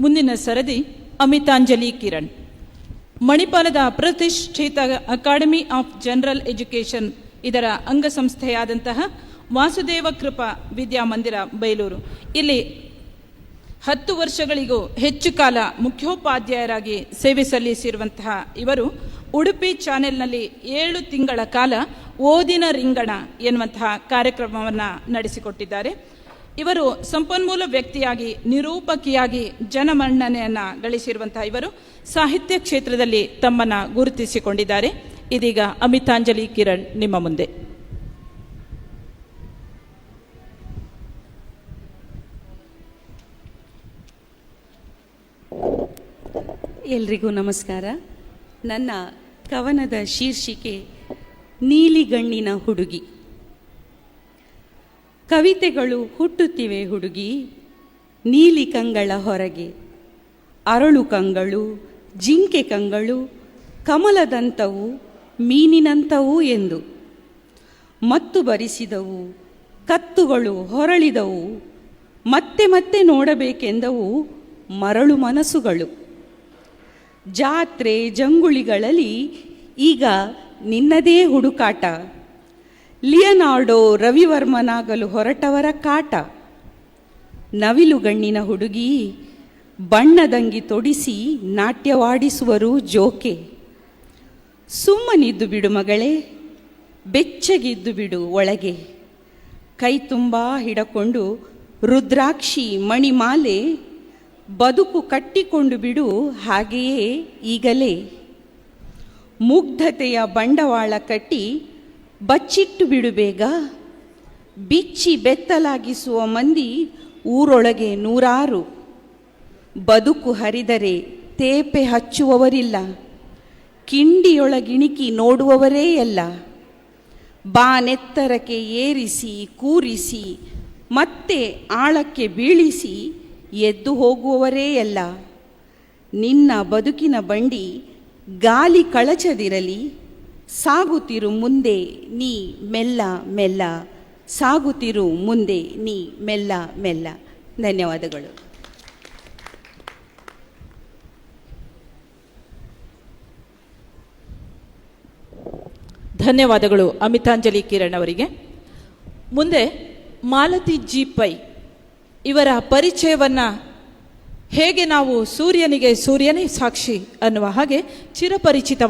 ಮುಂದಿನ ಸರದಿ ಅಮಿತಾಂಜಲಿ ಕಿರಣ್. ಮಣಿಪಾಲದ ಪ್ರತಿಷ್ಠಿತ ಅಕಾಡೆಮಿ ಆಫ್ ಜನರಲ್ ಎಜುಕೇಷನ್ ಇದರ ಅಂಗಸಂಸ್ಥೆಯಾದಂತಹ ವಾಸುದೇವ ಕೃಪಾ ವಿದ್ಯಾಮಂದಿರ, ಬೈಲೂರು. ಇಲ್ಲಿ ಹತ್ತು ವರ್ಷಗಳಿಗೂ ಹೆಚ್ಚು ಕಾಲ ಮುಖ್ಯೋಪಾಧ್ಯಾಯರಾಗಿ ಸೇವೆ ಸಲ್ಲಿಸಿರುವಂತಹ ಇವರು ಉಡುಪಿ ಚಾನೆಲ್ನಲ್ಲಿ ಏಳು ತಿಂಗಳ ಕಾಲ ಓದಿನ ರಿಂಗಣ ಎನ್ನುವಂತಹ ಕಾರ್ಯಕ್ರಮವನ್ನು ನಡೆಸಿಕೊಟ್ಟಿದ್ದಾರೆ. ಇವರು ಸಂಪನ್ಮೂಲ ವ್ಯಕ್ತಿಯಾಗಿ, ನಿರೂಪಕಿಯಾಗಿ ಜನಮನ್ನಣೆಯನ್ನು ಗಳಿಸಿರುವಂತಹ ಇವರು ಸಾಹಿತ್ಯ ಕ್ಷೇತ್ರದಲ್ಲಿ ತಮ್ಮನ್ನು ಗುರುತಿಸಿಕೊಂಡಿದ್ದಾರೆ. ಇದೀಗ ಅಮಿತಾಂಜಲಿ ಕಿರಣ್ ನಿಮ್ಮ ಮುಂದೆ. ಎಲ್ರಿಗೂ ನಮಸ್ಕಾರ. ನನ್ನ ಕವನದ ಶೀರ್ಷಿಕೆ ನೀಲಿಗಣ್ಣಿನ ಹುಡುಗಿ. ಕವಿತೆಗಳು ಹುಟ್ಟುತ್ತಿವೆ ಹುಡುಗಿ, ನೀಲಿ ಕಂಗಳ ಹೊರಗೆ, ಅರಳು ಕಂಗಳು, ಜಿಂಕೆ ಕಂಗಳು ಕಮಲದಂಥವು ಮೀನಿನಂಥವು ಎಂದು. ಮತ್ತು ಬರಿಸಿದವು, ಕತ್ತುಗಳು ಹೊರಳಿದವು, ಮತ್ತೆ ಮತ್ತೆ ನೋಡಬೇಕೆಂದವು ಮರಳು ಮನಸ್ಸುಗಳು. ಜಾತ್ರೆ ಜಂಗುಳಿಗಳಲ್ಲಿ ಈಗ ನಿನ್ನದೇ ಹುಡುಕಾಟ. ಲಿಯನಾರ್ಡೋ ರವಿವರ್ಮನಾಗಲು ಹೊರಟವರ ಕಾಟ. ನವಿಲುಗಣ್ಣಿನ ಹುಡುಗಿ ಬಣ್ಣದಂಗಿ ತೊಡಿಸಿ ನಾಟ್ಯವಾಡಿಸುವರು ಜೋಕೆ. ಸುಮ್ಮನಿದ್ದು ಬಿಡು ಮಗಳೇ, ಬೆಚ್ಚಗಿದ್ದು ಬಿಡು ಒಳಗೆ. ಕೈ ತುಂಬ ಹಿಡಕೊಂಡು ರುದ್ರಾಕ್ಷಿ ಮಣಿಮಾಲೆ ಬದುಕು ಕಟ್ಟಿಕೊಂಡು ಬಿಡು ಹಾಗೆಯೇ ಈಗಲೇ. ಮುಗ್ಧತೆಯ ಬಂಡವಾಳ ಕಟ್ಟಿ ಬಚ್ಚಿಟ್ಟು ಬಿಡು ಬೇಗ. ಬಿಚ್ಚಿ ಬೆತ್ತಲಾಗಿಸುವ ಮಂದಿ ಊರೊಳಗೆ ನೂರಾರು. ಬದುಕು ಹರಿದರೆ ತೇಪೆ ಹಚ್ಚುವವರಿಲ್ಲ. ಕಿಂಡಿಯೊಳಗಿಣಿಕಿ ನೋಡುವವರೇ ಎಲ್ಲ ಬಾನೆತ್ತರಕ್ಕೆ ಏರಿಸಿ, ಕೂರಿಸಿ, ಮತ್ತೆ ಆಳಕ್ಕೆ ಬೀಳಿಸಿ ಎದ್ದು ಹೋಗುವವರೇ ಎಲ್ಲ ನಿನ್ನ ಬದುಕಿನ ಬಂಡಿ ಗಾಲಿ ಕಳಚದಿರಲಿ. ಸಾಗುತ್ತಿರು ಮುಂದೆ ನೀ ಮೆಲ್ಲ ಮೆಲ್ಲ, ಸಾಗುತ್ತಿರು ಮುಂದೆ ನೀ ಮೆಲ್ಲ ಮೆಲ್ಲ. ಧನ್ಯವಾದಗಳು. ಧನ್ಯವಾದಗಳು ಅಮಿತಾಂಜಲಿ ಕಿರಣ್ ಅವರಿಗೆ. ಮುಂದೆ ಮಾಲತಿ ಜಿ ಪೈ ಇವರ ಪರಿಚಯವನ್ನು ಹೇಗೆ ನಾವು ಸೂರ್ಯನಿಗೆ ಸೂರ್ಯನೇ ಸಾಕ್ಷಿ ಅನ್ನುವ ಹಾಗೆ ಚಿರಪರಿಚಿತ